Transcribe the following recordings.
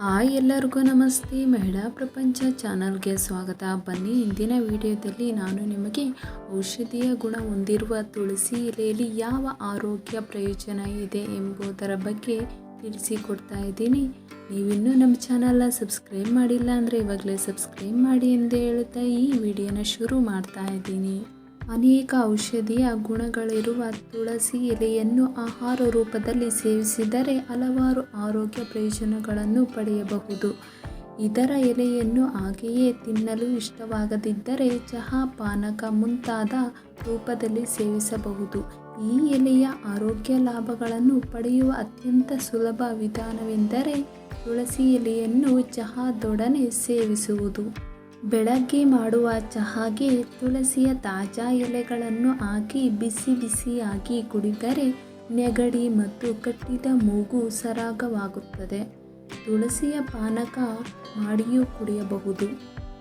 Hi ಎಲ್ಲರಿಗೂ ನಮಸ್ತೆ. ಮಹಿಳಾ ಪ್ರಪಂಚ ಚಾನಲ್ಗೆ ಸ್ವಾಗತ. ಬನ್ನಿ, ಇಂದಿನ ವಿಡಿಯೋದಲ್ಲಿ ನಾನು ನಿಮಗೆ ಔಷಧೀಯ ಗುಣ ಹೊಂದಿರುವ ತುಳಸಿ ಎಲೆಯಲ್ಲಿ ಯಾವ ಆರೋಗ್ಯ ಪ್ರಯೋಜನ ಇದೆ ಎಂಬುದರ ಬಗ್ಗೆ ತಿಳಿಸಿಕೊಡ್ತಾ ಇದ್ದೀನಿ. ನೀವಿನ್ನೂ ನಮ್ಮ ಚಾನಲ್ನ ಸಬ್ಸ್ಕ್ರೈಬ್ ಮಾಡಿಲ್ಲ ಅಂದರೆ ಇವಾಗಲೇ ಸಬ್ಸ್ಕ್ರೈಬ್ ಮಾಡಿ ಎಂದು ಹೇಳುತ್ತಾ ಈ ವಿಡಿಯೋನ ಶುರು ಮಾಡ್ತಾ ಇದ್ದೀನಿ. ಅನೇಕ ಔಷಧೀಯ ಗುಣಗಳಿರುವ ತುಳಸಿ ಎಲೆಯನ್ನು ಆಹಾರ ರೂಪದಲ್ಲಿ ಸೇವಿಸಿದರೆ ಹಲವಾರು ಆರೋಗ್ಯ ಪ್ರಯೋಜನಗಳನ್ನು ಪಡೆಯಬಹುದು. ಇದರ ಎಲೆಯನ್ನು ಹಾಗೆಯೇ ತಿನ್ನಲು ಇಷ್ಟವಾಗದಿದ್ದರೆ ಚಹಾ ಪಾನಕ ಮುಂತಾದ ರೂಪದಲ್ಲಿ ಸೇವಿಸಬಹುದು. ಈ ಎಲೆಯ ಆರೋಗ್ಯ ಲಾಭಗಳನ್ನು ಪಡೆಯುವ ಅತ್ಯಂತ ಸುಲಭ ವಿಧಾನವೆಂದರೆ ತುಳಸಿ ಎಲೆಯನ್ನು ಚಹಾದೊಡನೆ ಸೇವಿಸುವುದು. ಬೆಳಗ್ಗೆ ಮಾಡುವ ಚಹಾಗೆ ತುಳಸಿಯ ತಾಜಾ ಎಲೆಗಳನ್ನು ಹಾಕಿ ಬಿಸಿ ಬಿಸಿಯಾಗಿ ಕುಡಿದರೆ ನೆಗಡಿ ಮತ್ತು ಕಟ್ಟಿದ ಮೂಗು ಸರಾಗವಾಗುತ್ತದೆ. ತುಳಸಿಯ ಪಾನಕ ಮಾಡಿಯೂ ಕುಡಿಯಬಹುದು.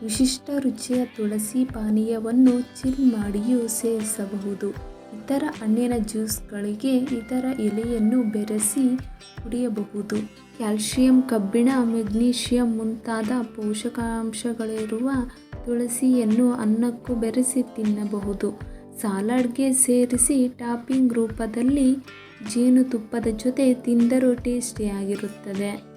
ವಿಶಿಷ್ಟ ರುಚಿಯ ತುಳಸಿ ಪಾನೀಯವನ್ನು ಚಿಲ್ ಮಾಡಿಯೂ ಸೇವಿಸಬಹುದು. ಇತರ ಹಣ್ಣಿನ ಜ್ಯೂಸ್ಗಳಿಗೆ ಇದರ ಎಲೆಯನ್ನು ಬೆರೆಸಿ ಕುಡಿಯಬಹುದು. ಕ್ಯಾಲ್ಶಿಯಂ, ಕಬ್ಬಿಣ, ಮೆಗ್ನೀಷಿಯಂ ಮುಂತಾದ ಪೋಷಕಾಂಶಗಳಿರುವ ತುಳಸಿಯನ್ನು ಅನ್ನಕ್ಕೂ ಬೆರೆಸಿ ತಿನ್ನಬಹುದು. ಸಾಲಾಡ್ಗೆ ಸೇರಿಸಿ ಟಾಪಿಂಗ್ ರೂಪದಲ್ಲಿ ಜೇನುತುಪ್ಪದ ಜೊತೆ ತಿಂದರೂ ಟೇಸ್ಟಿಯಾಗಿರುತ್ತದೆ.